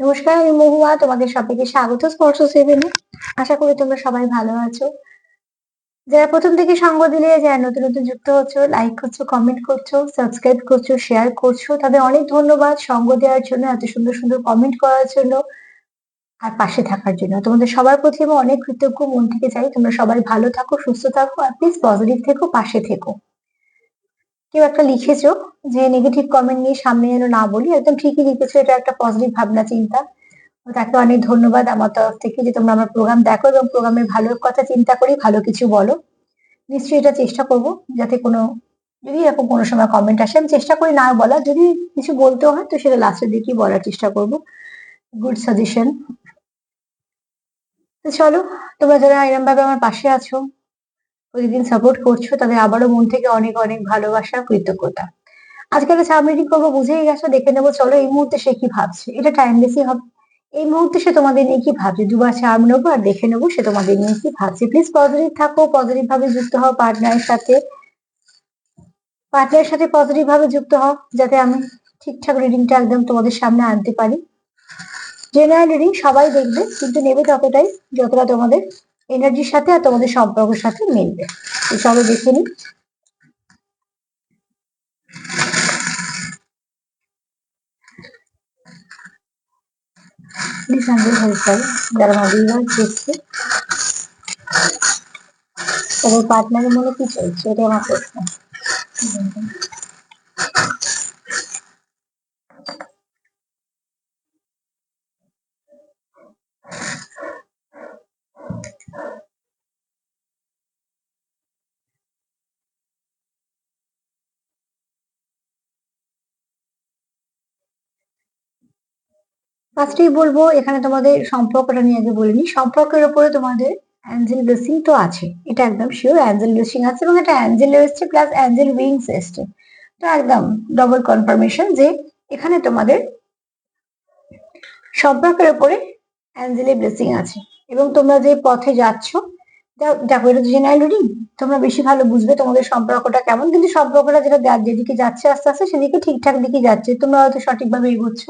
নমস্কার, আমি মহুয়া, তোমাদের সবাইকে স্বাগত স্পর্শ সেভেনে আশা করি তোমরা সবাই ভালো আছো। যারা প্রথম থেকে সঙ্গ দিলে, যারা নতুন নতুন যুক্ত হচ্ছ লাইক করছ কমেন্ট করছ সাবস্ক্রাইব করছ শেয়ার করছ, তাদের অনেক ধন্যবাদ সঙ্গ দেওয়ার জন্য, এত সুন্দর সুন্দর কমেন্ট করার জন্য আর পাশে থাকার জন্য। তোমাদের সবার প্রতি আমি অনেক কৃতজ্ঞ, মন থেকে চাই তোমরা সবাই ভালো থাকো, সুস্থ থাকো, আর প্লিজ পজিটিভ থেকো, পাশে থেকো। কেউ একটা লিখেছো যে নেগেটিভ কমেন্ট নিয়ে সামনে যেন না বলি, একদম ঠিকই লিখেছো, এটা একটা পজিটিভ ভাবনা, চিন্তা। তাকে অনেক ধন্যবাদ আমার তরফ থেকে যে তোমরা আমার প্রোগ্রাম দেখো এবং প্রোগ্রামের ভালো কথা চিন্তা করি, ভালো কিছু বলো। নিশ্চয়ই এটা চেষ্টা করব যাতে কোনো, যদি এরকম কোনো সময় কমেন্ট আসে, আমি চেষ্টা করি না বলা যদি কিছু বলতে হয় তো সেটা লাস্টের দিকেই বলার চেষ্টা করব। গুড সাজেশন তো চলো, তোমরা যারা এরম ভাবে আমার পাশে আছো প্রতিদিন সাপোর্ট করছ তাদের আবারও মন থেকে অনেক অনেক ভালোবাসা, কৃতজ্ঞতা। আজকে একটা সাব মিটিং করব, বুঝেই গেছো, দেখে নেব, চলো এই মুহূর্তে সে কি ভাবছে। এটা টাইমলেসই হবে। এই মুহূর্তে সে তোমাদের নিয়ে কি ভাবছে? দুবার চার্ম নেব আর দেখে নেব সে তোমাদের নিয়ে কি ভাবছে। প্লিজ পজিটিভ থাকো পজিটিভ ভাবে যুক্ত হও পার্টনারের সাথে। পার্টনারের সাথে পজিটিভ ভাবে যুক্ত হও, যাতে আমি ঠিকঠাক রিডিংটা একদম তোমাদের সামনে আনতে পারি। জেনারেল রিডিং সবাই দেখবে, কিন্তু নেবে ততটাই যতটা তোমাদের এনার্জির সাথে আর তোমাদের সম্পর্কের সাথে মিলবে। চলো দেখে নিই। দেখছে তাদের পার্টনারের মনে কি চলছে এটাই আমার প্রশ্ন ফার্স্টেই বলব এখানে তোমাদের সম্পর্কটা নিয়ে আগে বলিনি সম্পর্কের উপরে তোমাদের অ্যাঞ্জেল ব্লেসিং তো আছে। এটা একদম শিওর অ্যাঞ্জেল ব্লেসিং আছে এবং এটা অ্যাঞ্জেল এসছে প্লাস অ্যাঞ্জেল উইংস এসছে। তো একদম ডবল কনফার্মেশন যে এখানে তোমাদের সম্পর্কের উপরে অ্যাঞ্জেলের ব্লেসিং আছে। এবং তোমরা যে পথে যাচ্ছ দেখো এটা তো জেনারেল রিডিং তোমরা বেশি ভালো বুঝবে তোমাদের সম্পর্কটা কেমন। কিন্তু সম্পর্কটা যেটা যেদিকে যাচ্ছে আস্তে আস্তে সেদিকে ঠিকঠাক দিকে যাচ্ছে। তোমরা হয়তো সঠিকভাবে এগোচ্ছ।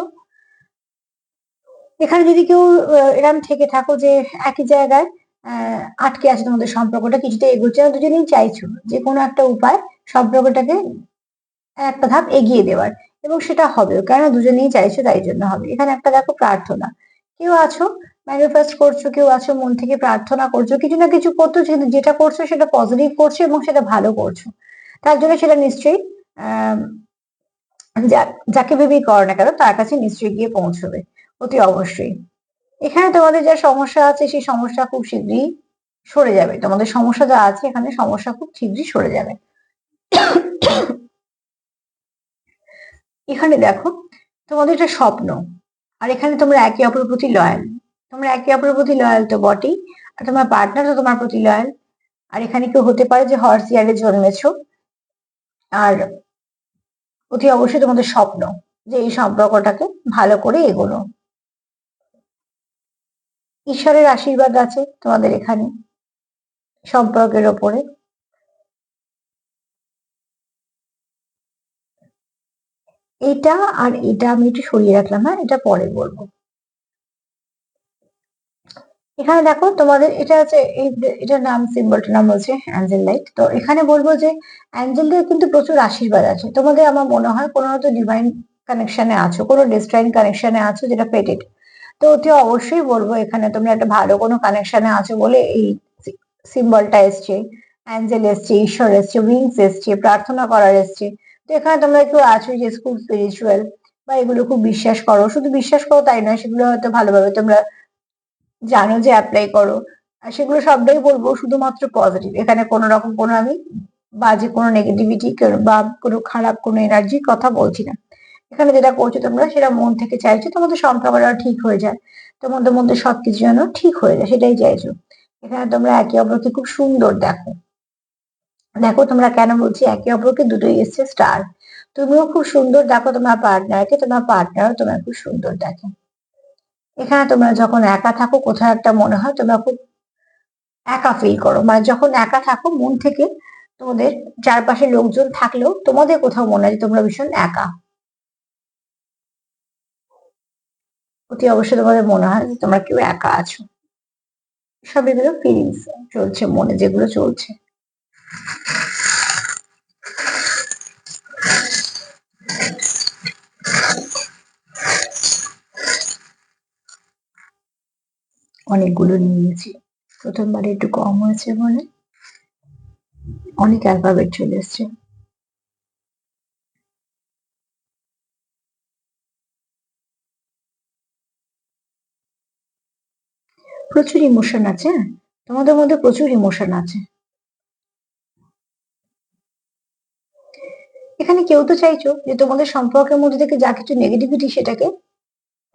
এখানে যদি কেউ এরম থেকে থাকো যে একই জায়গায় আটকে আছে তোমাদের সম্পর্কটা, কিছুটা এগোচ্ছে না দুজনেই চাইছো যে কোনো একটা উপায় সম্পর্কটাকে একটা ধাপ এগিয়ে দেওয়ার, এবং সেটা হবে কেন দুজনেই চাইছো তাই জন্য হবে। এখানে একটা দেখো প্রার্থনা, কেউ আছো ম্যানিফেস্ট করছ, কেউ আছো, মন থেকে প্রার্থনা করছ, কিছু না কিছু করছ কিন্তু যেটা করছ সেটা পজিটিভ করছ এবং সেটা ভালো করছ। তার জন্য সেটা নিশ্চয়ই যাকে ভেবেই করো না কেন, তার কাছে নিশ্চয়ই গিয়ে পৌঁছবে। অতি অবশ্যই। এখানে তোমাদের যা সমস্যা আছে, সেই সমস্যা খুব শীঘ্রই সরে যাবে। তোমাদের সমস্যা যা আছে, এখানে সমস্যা খুব শীঘ্রই সরে যাবে। এখানে দেখো, তোমাদের একটা স্বপ্ন, আর এখানে তোমরা একে অপরের প্রতি লয়াল তোমরা একে অপরের প্রতি লয়াল তো বটেই, আর তোমার পার্টনার তো তোমার প্রতি লয়াল আর এখানে কেউ হতে পারে যে হর্স ইয়ারে জন্মেছ, আর অতি অবশ্যই তোমাদের স্বপ্ন, যে এই সম্পর্কটাকে ভালো করে এগোনো। ঈশ্বরের আশীর্বাদ আছে তোমাদের এখানে সম্পর্কের ওপরে। এটা আর এটা আমি একটু সরিয়ে রাখলাম হ্যাঁ? এটা পরে বলব। এখানে দেখো তোমাদের, এটা আছে এটার নাম সিম্বলটার নাম হচ্ছে অ্যাঞ্জেল লাইট তো এখানে বলব যে অ্যাঞ্জেলদের কিন্তু প্রচুর আশীর্বাদ আছে। তোমাদের আমার মনে হয় কোনো হয়তো ডিভাইন কানেকশনে আছো, কোনো ডিস্ট্রাইন কানেকশনে আছো যেটা পেটেড তো অতি অবশ্যই বলব, এখানে তোমরা একটা ভালো কোনো কানেকশনে আছো বলে এই সিম্বলটা এসছে অ্যাঞ্জেল এসছে, ঈশ্বর এসছে উইংস এসছে, প্রার্থনা করার এসছে। তো এখানে তোমরা একটু আছো যে খুব স্পিরিচুয়াল বা এগুলো খুব বিশ্বাস করো, শুধু বিশ্বাস করো তাই নয়, সেগুলো হয়তো ভালোভাবে তোমরা জানো যে অ্যাপ্লাই করো। আর সেগুলো সবটাই বলব শুধুমাত্র পজিটিভ এখানে কোনো রকম কোনো আমি বাজে কোনো নেগেটিভিটি বা কোনো খারাপ কোনো এনার্জির কথা বলছি না। এখানে যেটা করছ তোমরা, সেটা মন থেকে চাইছো, তোমাদের সম্পর্কটা ঠিক হয়ে যায়। তোমাদের মধ্যে সবকিছু যেন ঠিক হয়ে যায়, সেটাই চাইছো। এখানে তোমরা একে অপরকে খুব সুন্দর দেখো। দেখো তোমরা কেন বলছি, একে অপরকে দুটোই এসছে স্টার তুমিও খুব সুন্দর দেখো তোমার পার্টনারকে তোমার পার্টনারও তোমার খুব সুন্দর দেখে। এখানে তোমরা যখন একা থাকো, কোথাও একটা মনে হয় তোমরা খুব একা ফিল করো। মানে যখন একা থাকো, মন থেকে তোমাদের চারপাশে লোকজন থাকলেও তোমাদের কোথাও মনে হয় তোমরা ভীষণ একা। অতি অবশ্যই তোমাদের মনে হয় যে তোমরা কেউ একা আছো। সব এগুলো ফিলিংস চলছে মনে, যেগুলো চলছে। অনেকগুলো নিয়েছি। প্রথমবার একটু কম হয়েছে বলে। অনেক অ্যালফাবেট চলে এসছে। প্রচুর ইমোশন আছে হ্যাঁ? তোমাদের মধ্যে প্রচুর ইমোশন আছে। এখানে কেউ তো চাইছো যে তোমাদের সম্পর্কের মধ্যে থেকে যা কিছু নেগেটিভিটি সেটাকে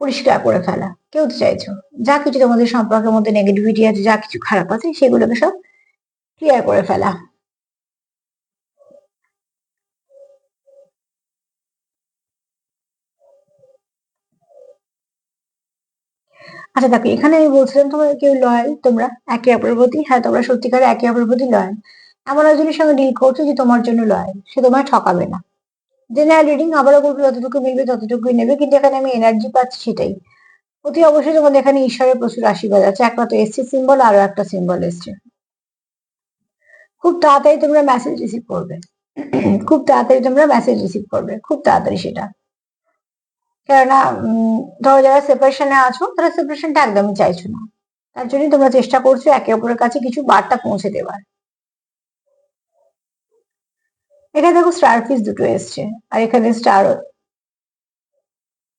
পরিষ্কার করে ফেলা। কেউ তো চাইছো যা কিছু তোমাদের সম্পর্কের মধ্যে নেগেটিভিটি আছে, যা কিছু খারাপ আছে, সেগুলোকে সব ক্লিয়ার করে ফেলা। আচ্ছা দেখো, এখানে আমি বলছিলাম তোমরা কেউ লয়াল তোমরা একে অপরের প্রতি হ্যাঁ তোমরা সত্যিকারে একে অপরের প্রতি লয়াল এমন একজনের সঙ্গে ডিল করছ যে তোমার জন্য লয়াল সে তোমায় ঠকাবে না। জেনারেল রিডিং আবারও বলব, যতটুকু মিলবে ততটুকুই নেবে, কিন্তু এখানে আমি এনার্জি পাচ্ছি সেটাই। অতি অবশ্যই তোমাদের এখানে ঈশ্বরের প্রচুর আশীর্বাদ আছে। একটা তো এসছে সিম্বল আরও একটা সিম্বল এসছে। খুব তাড়াতাড়ি তোমরা মেসেজ রিসিভ করবে। খুব তাড়াতাড়ি তোমরা মেসেজ রিসিভ করবে। খুব তাড়াতাড়ি সেটা। কেননা ধরো যারা সেপারেশনে আছো, তারা সেপারেশনটা একদমই চাইছো না। তার জন্যই তোমরা চেষ্টা করছ একে অপরের কাছে কিছু বার্তা পৌঁছে দেওয়ার এখানে দেখো স্টার ফিস দুটো এসছে, আর এখানে স্টার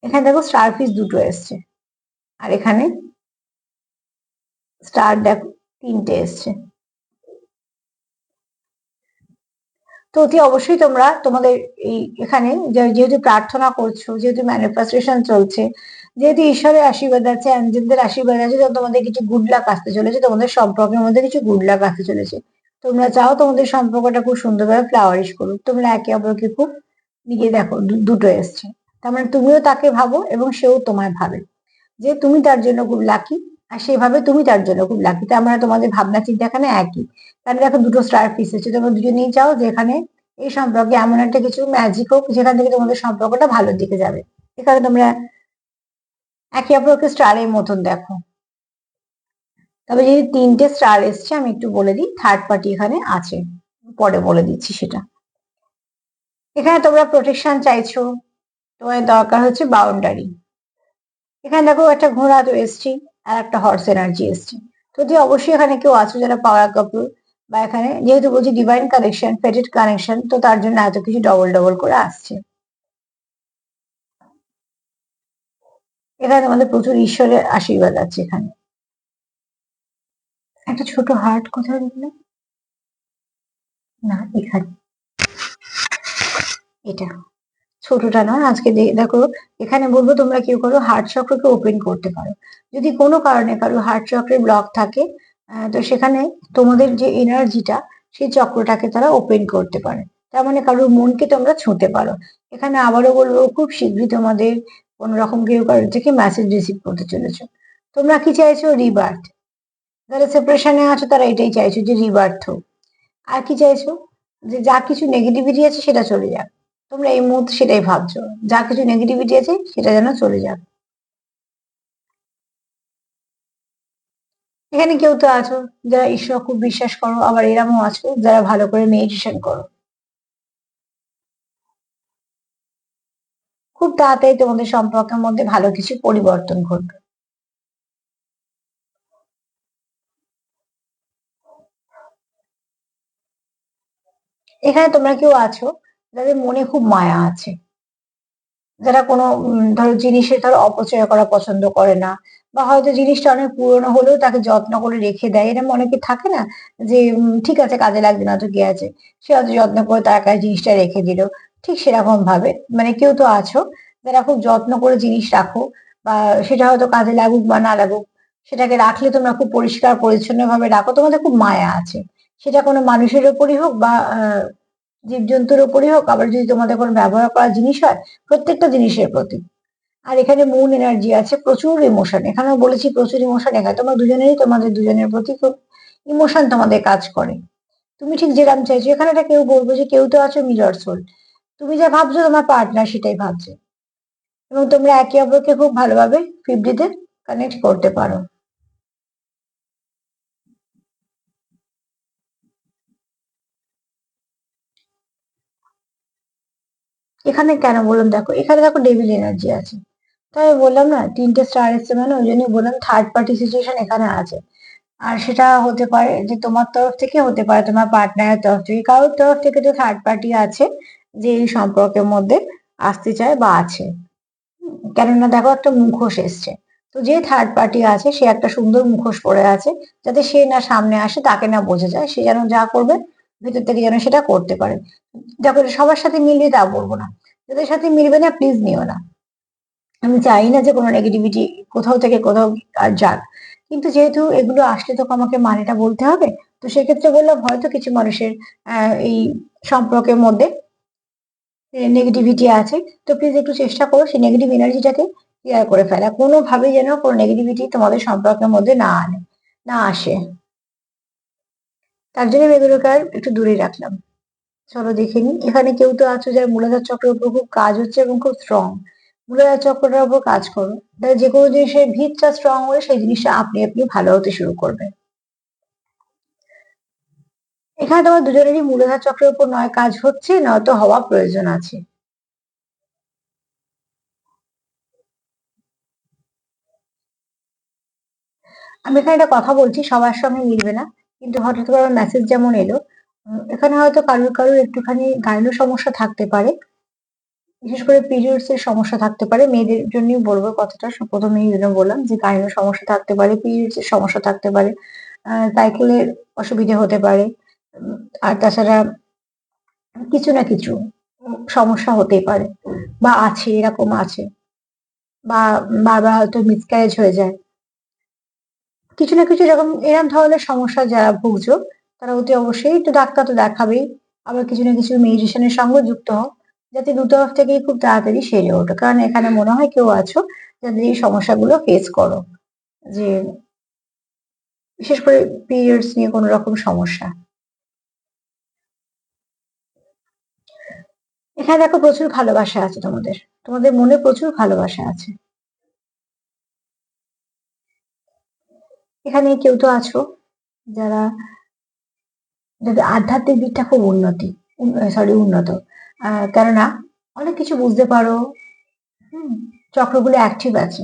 এখানে দেখো স্টার ফিস দুটো এসছে, আর এখানে স্টার দেখো তিনটে এসছে। তো অতি অবশ্যই তোমরা তোমাদের এই এখানে যেহেতু প্রার্থনা করছ, যেহেতু ম্যানিফেস্টেশন চলছে, যেহেতু ঈশ্বরের আশীর্বাদ আছে, অ্যাঞ্জেলদের আশীর্বাদ আছে তোমাদের কিছু গুড লাক আসতে চলেছে, তোমাদের সম্পর্কের মধ্যে কিছু গুড লাক আসতে চলেছে। তোমরা চাও তোমাদের সম্পর্কটা খুব সুন্দরভাবে ফ্লাওয়ারিশ করুক। তোমরা একে অপরকে খুব নিজে দেখো দুটো এসছে তার মানে তুমিও তাকে ভাবো এবং সেও তোমায় ভাবে যে তুমি তার জন্য খুব লাকি আর সেভাবে তুমি তার জন্য খুব লাকি তার মানে তোমাদের ভাবনা চিন্তা এখানে একই। তাহলে দেখো দুটো স্টার পিস আছে, তোমরা দুজনেই চাও যেখানে এই সম্পর্কে এমন একটা কিছু ম্যাজিক হোক, যেখান থেকে তোমাদের সম্পর্কটা ভালোর দিকে যাবে। এখানে তোমরা একে অপরকে স্টারের মতন দেখো। তবে যদি তিনটে স্টার এসছে, আমি একটু বলে দিই থার্ড পার্টি এখানে আছে। পরে বলে দিচ্ছি সেটা। এখানে তোমরা প্রোটেকশন চাইছো তোমার দরকার হচ্ছে বাউন্ডারি এখানে দেখো একটা ঘোড়া তো এসছি আর একটা হর্স এনার্জি এসছে। যদি অবশ্যই এখানে কেউ আছো যারা পাওয়ার কাপড় বা এখানে যেহেতু বলছি ডিভাইন কানেকশন ফেটেড কানেকশন তো তার জন্য এত কিছু ডবল ডবল করে আসছে। এখানে তোমাদের প্রচুর ঈশ্বরের আশীর্বাদ আছে এখানে। একটা ছোট হার্ট কোথায় দেখলে না, এখানে। এটা। ছোটটা নয়, আজকে দেখো, এখানে বলব তোমরা কেউ করো হার্ট চক্রকে ওপেন করতে পারো। যদি কোনো কারণে কারও হার্ট চক্রের ব্লক থাকে তো সেখানে তোমাদের যে এনার্জিটা সেই চক্রটাকে তারা ওপেন করতে পারে। তার মানে কারোর মনকে তোমরা ছুঁতে পারো। এখানে আবারও বলব, খুব শীঘ্রই তোমাদের কোন রকম কেউ কারোর থেকে মেসেজ রিসিভ করতে চলেছ। তোমরা কি চাইছো? রিবার্থ যারা সেপারেশনে আছো, তারা এটাই চাইছো যে রিবার্থ হোক। আর কি চাইছো? যে যা কিছু নেগেটিভিটি আছে, সেটা চলে যাক। তোমরা এই মুহূর্তে সেটাই ভাবছ। যা কিছু নেগেটিভিটি আছে, সেটা যেন চলে যাক এখানে কেউ তো আছো, যারা ঈশ্বর খুব বিশ্বাস করো, আবার এরমও আছো, যারা ভালো করে মেডিটেশন করো। খুব তাড়াতাড়ি তোমাদের সম্পর্কের মধ্যে ভালো কিছু পরিবর্তন ঘটবে। এখানে তোমরা কেউ আছো যাদের মনে খুব মায়া আছে। যারা কোনো ধরো জিনিসের ধরো অপচয় করা পছন্দ করে না, বা হয়তো জিনিসটা অনেক পুরনো হলেও তাকে যত্ন করে রেখে দেয়। এরকম অনেকে থাকে না যে ঠিক আছে, কাজে লাগবে না তো কি আছে? সে হয়তো যত্ন করে তার কাছে জিনিসটা রেখে দিল। ঠিক সেরকম ভাবে। মানে কেউ তো আছো, যারা খুব যত্ন করে জিনিস রাখো, বা সেটা হয়তো কাজে লাগুক বা না লাগুক, সেটাকে রাখলে তোমরা খুব পরিষ্কার পরিচ্ছন্ন ভাবে রাখো। তোমাদের খুব মায়া আছে। সেটা কোনো মানুষের ওপরই হোক বা জীবজন্তুর উপরই হোক, আবার যদি তোমাদের কোনো ব্যবহার করা জিনিস হয়, প্রত্যেকটা জিনিসের প্রতি। আর এখানে মুন এনার্জি আছে, প্রচুর ইমোশন এখানেও বলেছি প্রচুর ইমোশন এখানে তোমার দুজনেরই তোমাদের দুজনের প্রতি খুব ইমোশন তোমাদের কাজ করে। তুমি ঠিক যেরাম চাইছো, এখানে একটা কেউ বলব যে কেউ তো আছো মিরর সোল তুমি যা ভাবছ তোমার পার্টনার সেটাই ভাবছে। এবং তোমরা একে অপরকে খুব ভালোভাবে ফিফটিতে কানেক্ট করতে পারো। এখানে কেন বললাম দেখো, এখানে দেখো ডেভিল এনার্জি আছে। তাই বললাম না, তিনটে স্টার এসছে মানে ওই জন্য বললাম থার্ড পার্টি সিচুয়েশন এখানে আছে। আর সেটা হতে পারে যে তোমার তরফ থেকে হতে পারে, তোমার পার্টনারের তরফ থেকে। কারোর তরফ থেকে তো থার্ড পার্টি আছে, যে এই সম্পর্কের মধ্যে আসতে চায় বা আছে। কেননা দেখো একটা মুখোশ এসছে। তো যে থার্ড পার্টি আছে, সে একটা সুন্দর মুখোশ পরে আছে, যাতে সে না সামনে আসে, তাকে না বোঝা যায়, সে যেন যা করবে ভেতর থেকে যেন সেটা করতে পারে। দেখো, সবার সাথে মিলবে তা বলব না। যাদের সাথে মিলবে না প্লিজ নিও না। আমি চাই না যে কোনো নেগেটিভিটি কোথাও থেকে কোথাও আর যাক। কিন্তু যেহেতু এগুলো আসলে তো আমাকে মানেটা বলতে হবে, তো সেক্ষেত্রে বললাম হয়তো কিছু মানুষের এই সম্পর্কের মধ্যে নেগেটিভিটি আছে। তো প্লিজ একটু চেষ্টা করো সেই নেগেটিভ এনার্জিটাকে ক্লিয়ার করে ফেলা। কোনোভাবেই যেন কোনো নেগেটিভিটি তোমাদের সম্পর্কের মধ্যে না আনে, না আসে। তার জন্য আমি এগুলোকে আর একটু দূরে রাখলাম। চলো দেখে এখানে কেউ তো আছো যার মূলাধার চক্রের উপর খুব কাজ হচ্ছে এবং খুব স্ট্রং মূলাধার চক্রটার উপর কাজ করো। তাহলে যে কোনো জিনিসের ভিতটা স্ট্রং হলে সেই জিনিসটা আপনি আপনি ভালো হতে শুরু করবে। এখানে তোমার দুজনেরই মূলাধার চক্রের উপর নয় কাজ হচ্ছে, নয়তো হওয়া প্রয়োজন আছে। আমি এখানে একটা কথা বলছি, সবার সঙ্গে মিলবে না। কিন্তু হঠাৎ করে মেসেজ যেমন এলো এখানে হয়তো কারোর কারোর একটুখানি গাইনো সমস্যা থাকতে পারে। বিশেষ করে পিরিয়ডস এর সমস্যা থাকতে পারে। মেয়েদের জন্যই বলব কথাটা প্রথমেই জন্য বললাম যে গাইনো সমস্যা থাকতে পারে পিরিয়ডস এর সমস্যা থাকতে পারে সাইকেলের অসুবিধে হতে পারে আর তাছাড়া কিছু না কিছু সমস্যা হতেই পারে। বা আছে, এরকম আছে। বা, বারবার হয়তো মিসক্যারেজ হয়ে যায়। কিছু না কিছু যখন এরকম ধরনের সমস্যা যারা ভুগছো, তারা অতি অবশ্যই একটু ডাক্তার তো দেখাবেই আবার কিছু না কিছু মেডিটেশনের সঙ্গে যুক্ত হোক যাতে দু তরফ থেকেই খুব তাড়াতাড়ি সেরে ওঠো। কারণ এখানে মনে হয় কেউ আছো যাদের এই সমস্যাগুলো ফেস করো, যে বিশেষ করে পিরিয়ডস নিয়ে কোনো রকম সমস্যা। এখানে দেখো প্রচুর ভালোবাসা আছে তোমাদের তোমাদের মনে প্রচুর ভালোবাসা আছে। এখানে কেউ তো আছো যারা যাদের আধ্যাত্মিক দিকটা খুব উন্নতি সরি উন্নত। কেননা অনেক কিছু বুঝতে পারো, হুম, চক্রগুলো অ্যাক্টিভ আছে।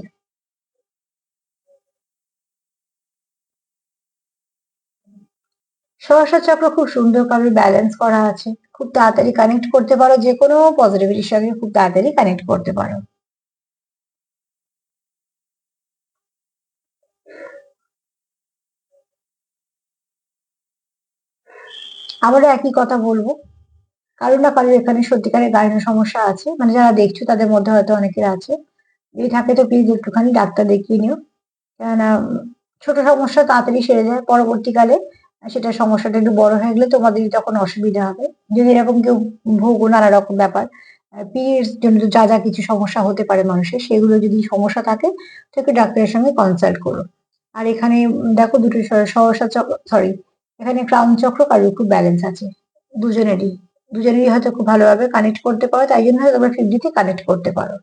সহসা চক্র খুব সুন্দর ভাবে ব্যালেন্স করা আছে। খুব তাড়াতাড়ি কানেক্ট করতে পারো যে কোনো পজিটিভিটির সঙ্গে খুব তাড়াতাড়ি কানেক্ট করতে পারো। আবারও একই কথা বলব। কারও না কারোর এখানে সত্যিকারের গাড়ির সমস্যা আছে। মানে যারা দেখছ তাদের মধ্যে হয়তো অনেকের আছে। যদি থাকে তো প্লিজ একটুখানি ডাক্তার দেখিয়ে নিও। কেননা ছোট সমস্যা তাড়াতাড়ি সেরে যায়। পরবর্তীকালে সেটা সমস্যাটা একটু বড় হয়ে গেলে তোমাদেরই তখন অসুবিধা হবে। যদি এরকম কেউ ভোগো নানা রকম ব্যাপার পিরিয়ডস জনিত যা যা কিছু সমস্যা হতে পারে মানুষের, সেগুলো যদি সমস্যা থাকে তো একটু ডাক্তারের সঙ্গে কনসাল্ট করো। আর এখানে দেখো দুটো সহসা সরি এখানে ক্রাউন চক্র কারোর খুব ব্যালেন্স আছে। দুজনেরই। দুজনেরই হয়তো খুব ভালোভাবে কানেক্ট করতে পারো, তাই জন্য হয়তো তোমরা ফিফটিতে কানেক্ট করতে পারো।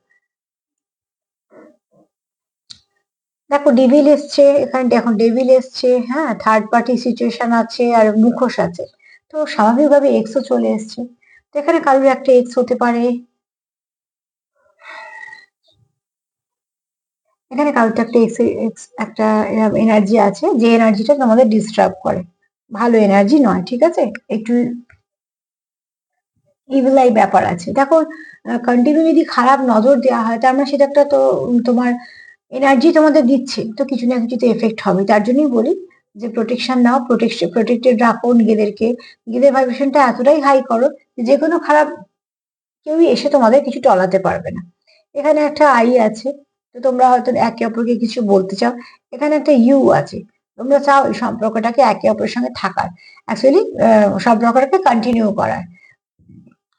দেখো ডেভিল এসছে, এখানে এখন ডেভিল এসছে হ্যাঁ থার্ড পার্টি সিচুয়েশন আছে আর মুখোশ আছে। তো স্বাভাবিকভাবে এক্সও চলে এসছে। তো এখানে কারোর একটা এক্স হতে পারে। এখানে কারোর একটা এক্স একটা এনার্জি আছে, যে এনার্জিটা তোমাদের ডিস্টার্ব করে। ভালো এনার্জি নয়, ঠিক আছে? একটু ইভিলাই ব্যাপার আছে। দেখো কন্টিনিউ যদি খারাপ নজর দেওয়া হয়, তার মানে সেটা একটা তো তোমার এনার্জি তোমাদের দিচ্ছে, তো কিছু না কিছু তো এফেক্ট হবে। তার জন্যই বলি যে প্রোটেকশন নাও প্রোটেকশন প্রোটেক্টেড রাখো নিজেদেরকে। নিজেদের ভাইব্রেশনটা এতটাই হাই করো যে কোনো খারাপ কেউই এসে তোমাদের কিছু টলাতে পারবে না। এখানে একটা আই আছে, তো তোমরা হয়তো একে অপরকে কিছু বলতে চাও। এখানে একটা ইউ আছে। তোমরা চাও এই সম্পর্কটাকে একে অপরের সঙ্গে থাকার। অ্যাকচুয়ালি সম্পর্কটাকে কন্টিনিউ করার।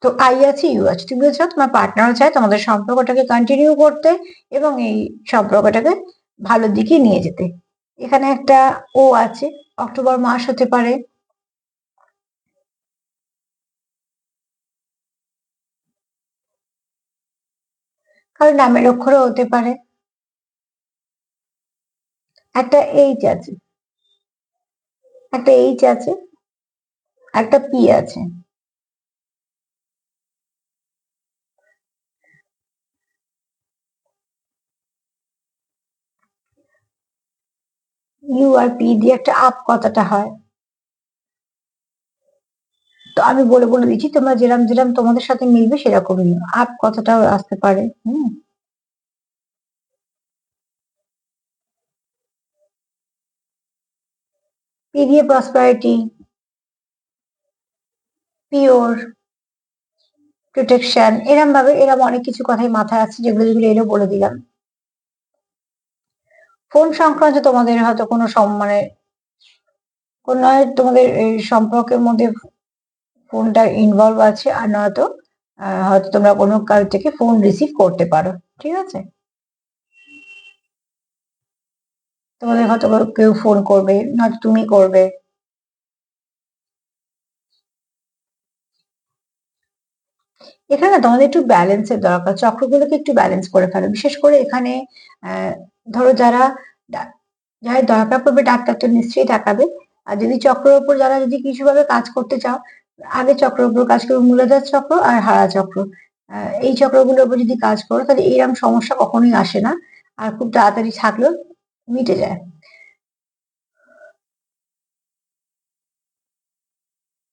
তো আই আছে ইউ আছে, তুমি চাও, তোমার পার্টনারও চায় তোমাদের সম্পর্কটাকে কন্টিনিউ করতে এবং এই সম্পর্কটাকে ভালো দিকে নিয়ে যেতে। এখানে একটা ও আছে, অক্টোবর মাস হতে পারে। কারও নামের অক্ষরও হতে পারে। একটা এইচ আছে। একটা এইচ আছে, একটা পি আছে। ইউ আর পি দিয়ে একটা আপ কথাটা হয়। তো আমি বলে বলে দিচ্ছি, তোমরা যেরাম যেরাম তোমাদের সাথে মিলবে সেরকম নিও আপ কথাটাও আসতে পারে, হুম? দিয়ে প্রসপারিটি পিওর প্রোটেকশন এরম ভাবে, এরম অনেক কিছু কথাই মাথায় আছে যেগুলো যেগুলো এলো বলে দিলাম। ফোন সংক্রান্ত তোমাদের হয়তো কোনো মানে কোনো তোমাদের সম্পর্কের মধ্যে ফোনটা ইনভলভ আছে আর নয়তো হয়তো তোমরা কোনো কারও থেকে ফোন রিসিভ করতে পারো। ঠিক আছে? তোমাদের হয়তো কেউ ফোন করবে নয়তো তুমি করবে। এখানে তোমাদের একটু ব্যালেন্সের দরকার, চক্রগুলোকে একটু ব্যালেন্স করে ফেলো। বিশেষ করে এখানে ধরো যারা যারা দরকার পড়বে ডাক্তার, তো নিশ্চয়ই দেখাবে। আর যদি চক্রের উপর যারা যদি কিছু ভাবে কাজ করতে চাও, আগে চক্রের উপর কাজ করবে, মূলাধার চক্র আর হারা চক্র। এই চক্রগুলোর উপর যদি কাজ করো, তাহলে এরকম সমস্যা কখনোই আসে না। আর খুব তাড়াতাড়ি থাকলেও মিটে যায়।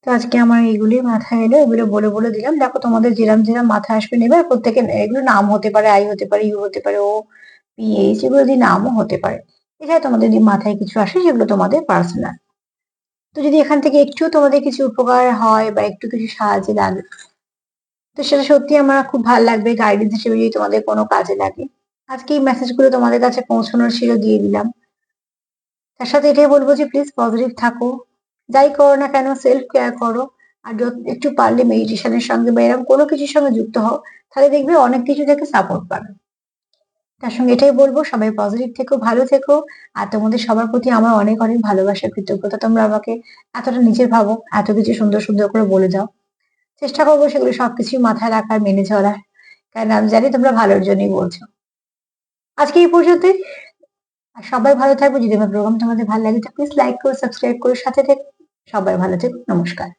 তো আজকে আমার এইগুলি মাথায় এলো, এগুলো বলে বলে দিলাম। দেখো তোমাদের যেরাম যেরাম মাথায় আসবে নেবে, আর প্রত্যেকের এগুলো নাম হতে পারে, আই হতে পারে, ইউ হতে পারে, ও, পি, এইচ, এগুলো যদি নামও হতে পারে। এছাড়া তোমাদের যদি মাথায় কিছু আসে, সেগুলো তোমাদের পার্সোনাল তো যদি এখান থেকে একটু তোমাদের কিছু উপকার হয় বা একটু কিছু সাহায্য লাগে, তো সেটা সত্যি আমার খুব ভালো লাগবে। গাইডেন্স হিসেবে যদি তোমাদের কোনো কাজে লাগে। আজকে এই মেসেজগুলো তোমাদের কাছে পৌঁছানোর ছিল দিয়ে দিলাম। তার সাথে এটাই বলব যে প্লিজ পজিটিভ থাকো। যাই করো না কেন সেলফ কেয়ার করো। আর একটু পারলে মেডিটেশনের সঙ্গে বা এরকম কোনো কিছুর সঙ্গে যুক্ত হও, তাহলে দেখবে অনেক কিছু থেকে সাপোর্ট পাবে। তার সঙ্গে এটাই বলব, সবাই পজিটিভ থেকো, ভালো থেকো। আর তোমাদের সবার প্রতি আমার অনেক অনেক ভালোবাসা, কৃতজ্ঞতা। তোমরা আমাকে এতটা নিজের ভাবো, এত কিছু সুন্দর সুন্দর করে বলে দাও। চেষ্টা করব সেগুলো সবকিছুই মাথায় রাখার, মেনে চলার। কারণ আমি জানি তোমরা ভালোর জন্যই বলছো। আজকে এই পর্যন্তই। আর সবাই ভালো থাকবে। যদি আমার প্রোগ্রাম তোমাদের ভালো লাগে প্লিজ লাইক করো সাবস্ক্রাইব করো, সাথে থেকো। সবাই ভালো থেকো। নমস্কার।